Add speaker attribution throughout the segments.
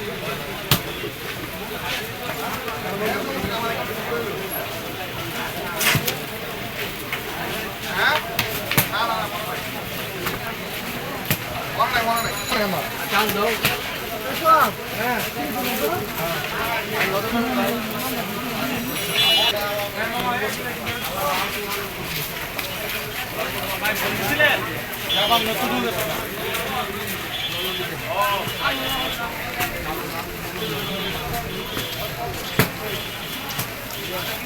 Speaker 1: নতুন হ্যাঁ।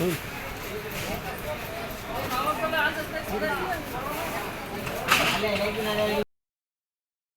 Speaker 2: Hmm.